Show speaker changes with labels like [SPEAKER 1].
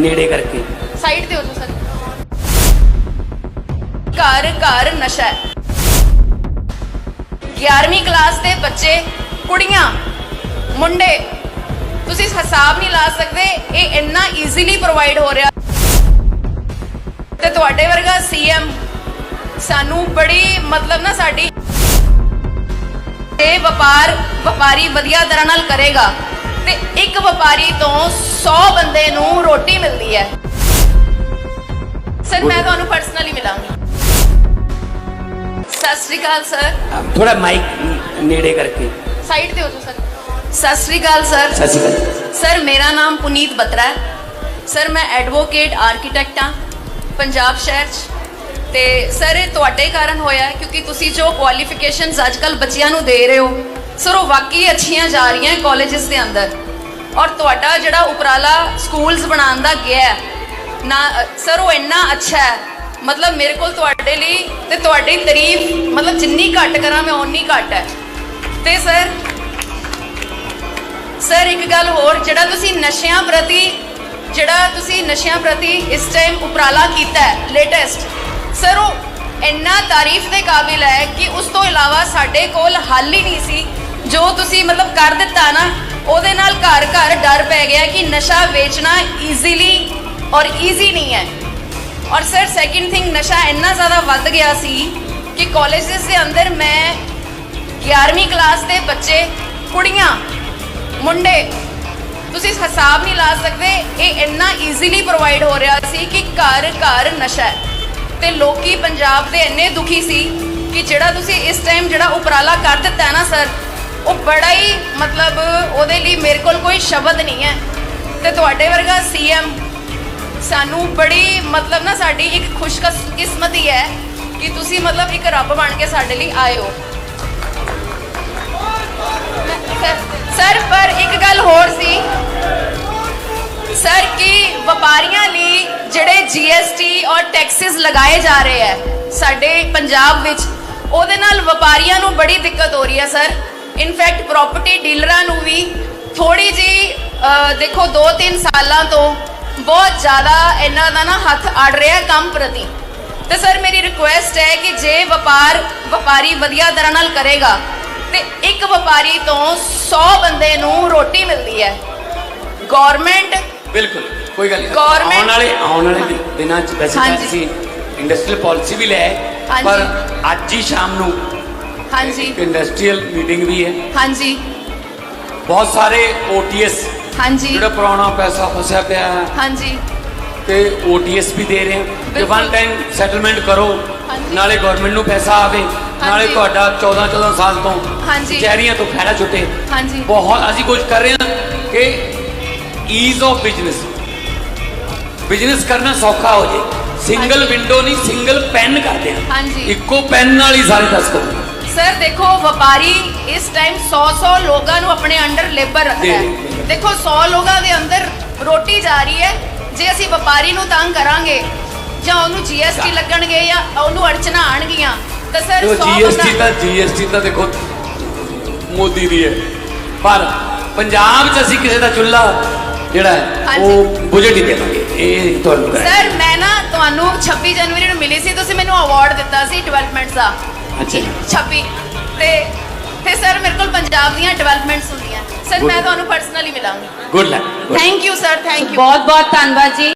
[SPEAKER 1] ਨੇੜੇ ਕਰਕੇ।
[SPEAKER 2] ਸਾਈਡ ਤੇ ਹੋ ਜਾਓ ਸਰ ਘਰ ਘਰ ਨਸ਼ਾ ਹੈ। 11ਵੀਂ ਕਲਾਸ ਦੇ ਬੱਚੇ, ਕੁੜੀਆਂ, ਮੁੰਡੇ, ਤੁਸੀਂ ਹਿਸਾਬ ਨਹੀਂ ਲਾ ਸਕਦੇ, ਇਹ ਇੰਨਾ ਈਜ਼ੀਲੀ ਪ੍ਰੋਵਾਈਡ ਹੋ ਰਿਹਾ। ਤੇ ਤੁਹਾਡੇ ਵਰਗਾ ਸੀਐਮ ਸਾਨੂੰ ਬੜੀ ਮਤਲਬ ਨਾ ਸਾਡੀ ਇਹ ਵਪਾਰ, ਵਪਾਰੀ ਵਧੀਆ ਤਰ੍ਹਾਂ ਨਾਲ ਕਰੇਗਾ। ਤੇ ਇੱਕ ਵਪਾਰੀ ਤੋਂ 100 ਬੰਦੇ ਨੂੰ ਰੋਟੀ ਮਿਲਦੀ ਹੈ। ਸਰ ਮੈਂ ਤੁਹਾਨੂੰ ਪਰਸਨਲੀ ਮਿਲਾਂਗੀ। ਸਤਿ ਸ਼੍ਰੀ ਅਕਾਲ ਸਰ।
[SPEAKER 1] ਥੋੜਾ ਮਾਈਕ ਨੇੜੇ ਕਰਕੇ।
[SPEAKER 2] ਸਾਈਡ ਤੇ ਹੋ ਜਾਓ ਸਰ। ਸਤਿ ਸ਼੍ਰੀ ਅਕਾਲ ਸਰ।
[SPEAKER 1] ਸਤਿ ਸ਼੍ਰੀ ਅਕਾਲ।
[SPEAKER 2] ਸਰ ਮੇਰਾ ਨਾਮ ਪੁਨੀਤ ਬਤਰਾ ਹੈ। ਸਰ ਮੈਂ ਐਡਵੋਕੇਟ ਆਰਕੀਟੈਕਟ ਹਾਂ ਪੰਜਾਬ ਸ਼ਹਿਰ 'ਚ। ਤੇ ਸਰ ਇਹ ਤੁਹਾਡੇ ਕਾਰਨ ਹੋਇਆ ਕਿਉਂਕਿ ਤੁਸੀਂ ਜੋ ਕੁਆਲੀਫਿਕੇਸ਼ਨਸ ਅੱਜਕੱਲ ਬੱਚਿਆਂ ਨੂੰ ਦੇ ਰਹੇ ਹੋ ਸਰ ਉਹ ਵਾਕਈ ਅੱਛੀਆਂ ਜਾ ਰਹੀਆਂ ਕਾਲਜਸ ਦੇ ਅੰਦਰ। ਔਰ ਤੁਹਾਡਾ ਜਿਹੜਾ ਉਪਰਾਲਾ ਸਕੂਲਸ ਬਣਾਉਣ ਦਾ ਗਿਆ ਨਾ ਸਰ ਉਹ ਇੰਨਾ ਅੱਛਾ ਹੈ। ਮਤਲਬ ਮੇਰੇ ਕੋਲ ਤੁਹਾਡੇ ਲਈ ਤੇ ਤੁਹਾਡੀ ਤਾਰੀਫ, ਮਤਲਬ ਜਿੰਨੀ ਘੱਟ ਕਰਾਂ ਮੈਂ ਓਨੀ ਘੱਟ ਹੈ। ਤੇ ਸਰ ਸਰ ਇੱਕ ਗੱਲ ਹੋਰ, ਜਿਹੜਾ ਤੁਸੀਂ ਨਸ਼ਿਆਂ ਪ੍ਰਤੀ, ਜਿਹੜਾ ਤੁਸੀਂ ਨਸ਼ਿਆਂ ਪ੍ਰਤੀ ਇਸ ਟਾਈਮ ਉਪਰਾਲਾ ਕੀਤਾ ਹੈ ਲੇਟੈਸਟ ਸਰ ਉਹ ਇੰਨਾ ਤਾਰੀਫ ਦੇ ਕਾਬਿਲ ਹੈ ਕਿ ਉਸ ਤੋਂ ਇਲਾਵਾ ਸਾਡੇ ਕੋਲ ਹੱਲ ਹੀ ਨਹੀਂ ਸੀ। ਜੋ ਤੁਸੀਂ ਮਤਲਬ ਕਰ ਦਿੱਤਾ ਨਾ, ਉਹਦੇ ਨਾਲ ਘਰ ਘਰ ਡਰ ਪੈ ਗਿਆ ਕਿ ਨਸ਼ਾ ਵੇਚਣਾ ਈਜ਼ੀਲੀ ਔਰ ਈਜ਼ੀ ਨਹੀਂ ਹੈ। ਔਰ ਸਰ ਸੈਕਿੰਡ ਥਿੰਗ ਨਸ਼ਾ ਇੰਨਾ ਜ਼ਿਆਦਾ ਵੱਧ ਗਿਆ ਸੀ ਕਿ ਕਾਲਜਸ ਦੇ ਅੰਦਰ ਮੈਂ 11ਵੀਂ ਕਲਾਸ ਦੇ ਬੱਚੇ, ਕੁੜੀਆਂ, ਮੁੰਡੇ, ਤੁਸੀਂ ਹਿਸਾਬ ਨਹੀਂ ਲਾ ਸਕਦੇ, ਇਹ ਇੰਨਾ ਈਜ਼ੀਲੀ ਪ੍ਰੋਵਾਈਡ ਹੋ ਰਿਹਾ ਸੀ ਕਿ ਘਰ ਘਰ ਨਸ਼ਾ ਹੈ। ਤੇ ਲੋਕੀ ਪੰਜਾਬ ਦੇ ਇੰਨੇ ਦੁਖੀ ਸੀ ਕਿ ਜਿਹੜਾ ਤੁਸੀਂ ਇਸ ਟਾਈਮ ਜਿਹੜਾ ਉਪਰਾਲਾ ਕਰ ਦਿੱਤਾ ਹੈ ਨਾ ਸਰ ਉਹ ਬੜਾ ਹੀ ਮਤਲਬ ਉਹਦੇ ਲਈ ਮੇਰੇ ਕੋਲ ਕੋਈ ਸ਼ਬਦ ਨਹੀਂ ਹੈ। ਤੇ ਤੁਹਾਡੇ ਵਰਗਾ ਸੀਐਮ ਸਾਨੂੰ ਬੜੀ ਮਤਲਬ ਨਾ ਸਾਡੀ ਇੱਕ ਖੁਸ਼ਕਿਸਮਤੀ ਹੈ ਕਿ ਤੁਸੀਂ ਮਤਲਬ ਇੱਕ ਰੱਬ ਬਣ ਕੇ ਸਾਡੇ ਲਈ ਆਏ ਹੋ। ਸਰ- ਸਰ, ਪਰ ਇੱਕ ਗੱਲ ਹੋਰ ਸੀ। ਸਰ, ਕਿ ਵਪਾਰੀਆਂ ਲਈ ਜਿਹੜੇ ਜੀਐਸਟੀ ਔਰ ਟੈਕਸਸ ਲਗਾਏ ਜਾ ਰਹੇ ਹੈ ਸਾਡੇ ਪੰਜਾਬ ਵਿੱਚ, ਉਹਦੇ ਨਾਲ ਵਪਾਰੀਆਂ ਨੂੰ ਬੜੀ ਦਿੱਕਤ ਹੋ ਰਹੀ ਹੈ, ਸਰ। ਇਨਫੈਕਟ ਪ੍ਰਾਪਰਟੀ ਡੀਲਰਾਂ ਨੂੰ ਵੀ ਥੋੜੀ ਜੀ ਦੇਖੋ 2-3 ਸਾਲਾਂ ਤੋਂ ਬਹੁਤ ਜ਼ਿਆਦਾ ਇਹਨਾਂ ਦਾ ਨਾ ਹੱਥ ਅੜ ਰਿਹਾ ਕੰਮ ਪ੍ਰਤੀ ਤੇ ਸਰ ਮੇਰੀ ਰਿਕੁਐਸਟ ਹੈ ਕਿ ਜੇ ਵਪਾਰ ਵਪਾਰੀ ਵਧੀਆ ਤਰ੍ਹਾਂ ਨਾਲ ਕਰੇਗਾ ਤੇ ਇੱਕ ਵਪਾਰੀ ਤੋਂ 100 ਬੰਦੇ ਨੂੰ ਰੋਟੀ ਮਿਲਦੀ ਹੈ ਗਵਰਨਮੈਂਟ
[SPEAKER 1] ਬਿਲਕੁਲ ਕੋਈ ਗੱਲ ਨਹੀਂ ਆਉਣ ਵਾਲੇ ਆਉਣ ਵਾਲੇ ਦਿਨਾਂ ਚ ਵੈਸੇ ਤਾਂ
[SPEAKER 2] ਹਾਂਜੀ।
[SPEAKER 1] ਅਸੀਂ ਇੰਡਸਟਰੀਅਲ ਪਾਲਿਸੀ ਵੀ ਲੈ। ਪਰ ਅੱਜ ਹੀ ਸ਼ਾਮ ਨੂੰ
[SPEAKER 2] ਹਾਂਜੀ।
[SPEAKER 1] ਇੰਡਸਟਰੀਅਲ ਮੀਟਿੰਗ ਵੀ ਹੈ।
[SPEAKER 2] ਹਾਂਜੀ।
[SPEAKER 1] ਬਹੁਤ ਸਾਰੇ ਓਟੀਐਸ
[SPEAKER 2] ਹਾਂਜੀ।
[SPEAKER 1] ਜਿਹੜਾ ਪੁਰਾਣਾ ਪੈਸਾ ਫਸਿਆ ਪਿਆ ਹੈ।
[SPEAKER 2] ਹਾਂਜੀ।
[SPEAKER 1] ਤੇ ਓਟੀਐਸ ਵੀ ਦੇ ਰਹੇ ਹਾਂ। ਕਿ
[SPEAKER 2] ਬਿਲਕੁਲ।
[SPEAKER 1] ਵਨ ਟਾਈਮ ਸੈਟਲਮੈਂਟ ਕਰੋ। ਨਾਲੇ ਗਵਰਨਮੈਂਟ ਨੂੰ ਪੈਸਾ ਆਵੇ ਨਾਲੇ। ਤੁਹਾਡਾ 14 14 ਸਾਲ ਤੋਂ
[SPEAKER 2] ਹਾਂਜੀ।
[SPEAKER 1] ਕਚਹਿਰੀਆਂ ਤੋਂ ਖਹਿੜਾ ਛੁੱਟੇ।
[SPEAKER 2] ਹਾਂਜੀ।
[SPEAKER 1] ਬਹੁਤ ਅਸੀਂ ਕੁਝ ਕਰ ਰਹੇ ਹਾਂ ਕਿ ਈਜ਼ ਆਫ ਬਿਜ਼ਨਸ ਬਿਜ਼ਨਸ ਕਰਨਾ ਸੌਖਾ ਹੋ ਜੇ। ਸਿੰਗਲ। ਵਿੰਡੋ ਨਹੀਂ ਸਿੰਗਲ ਪੈਨ ਕਰਦੇ ਹਾਂ।
[SPEAKER 2] ਹਾਂਜੀ।
[SPEAKER 1] ਇੱਕੋ ਪੈਨ ਨਾਲ ਹੀ ਸਾਰੇ ਦਸ ਕਰਦੇ
[SPEAKER 2] ਸਰ ਦੇਖੋ ਵਪਾਰੀ ਇਸ ਟਾਈਮ 100-100 ਲੋਕਾਂ ਨੂੰ ਆਪਣੇ ਅੰਡਰ ਲੇਬਰ ਰੱਖਦਾ ਹੈ। ਦੇਖੋ 100 ਲੋਕਾਂ ਦੇ ਅੰਦਰ ਰੋਟੀ ਜਾ ਰਹੀ ਹੈ। ਜੇ ਅਸੀਂ ਵਪਾਰੀ ਨੂੰ ਤੰਗ ਕਰਾਂਗੇ ਜਾਂ ਉਹਨੂੰ ਜੀਐਸਟੀ ਲੱਗਣਗੇ ਜਾਂ ਉਹਨੂੰ ਅੜਚਣਾ ਆਣਗੀਆਂ ਤਾਂ ਸਰ
[SPEAKER 1] ਦੇਖੋ
[SPEAKER 2] 100
[SPEAKER 1] ਜੀਐਸਟੀ ਤਾਂ ਜੀਐਸਟੀ ਤਾਂ ਦੇਖੋ ਮੋਦੀ ਦੀ ਹੈ। ਪਰ ਪੰਜਾਬ 'ਚ ਅਸੀਂ ਕਿਸੇ ਦਾ ਚੁੱਲ੍ਹਾ ਜਿਹੜਾ ਹੈ। ਉਹ ਬੁਝਟ ਹੀ ਦੇਵਾਂਗੇ। ਇਹ ਤੁਹਾਨੂੰ
[SPEAKER 2] ਸਰ ਮੈਂ ਨਾ ਤੁਹਾਨੂੰ 26 ਜਨਵਰੀ ਨੂੰ ਮਿਲੀ ਸੀ ਤੁਸੀਂ ਮੈਨੂੰ ਅਵਾਰਡ ਦਿੱਤਾ ਸੀ ਡਿਵੈਲਪਮੈਂਟ ਦਾ।
[SPEAKER 1] ਅੱਛਾ ਜੀ।
[SPEAKER 2] 26 ਤੇ ਤੇ ਸਰ ਮੇਰੇ ਕੋਲ ਪੰਜਾਬ ਦੀਆਂ ਡਿਵੈਲਪਮੈਂਟਸ ਹੁੰਦੀਆਂ। ਸਰ. ਮੈਂ ਤੁਹਾਨੂੰ personally ਮਿਲਾਂਗੀ।
[SPEAKER 1] Good luck
[SPEAKER 2] thank you sir thank you
[SPEAKER 3] ਬਹੁਤ ਬਹੁਤ ਧੰਨਵਾਦ ਜੀ।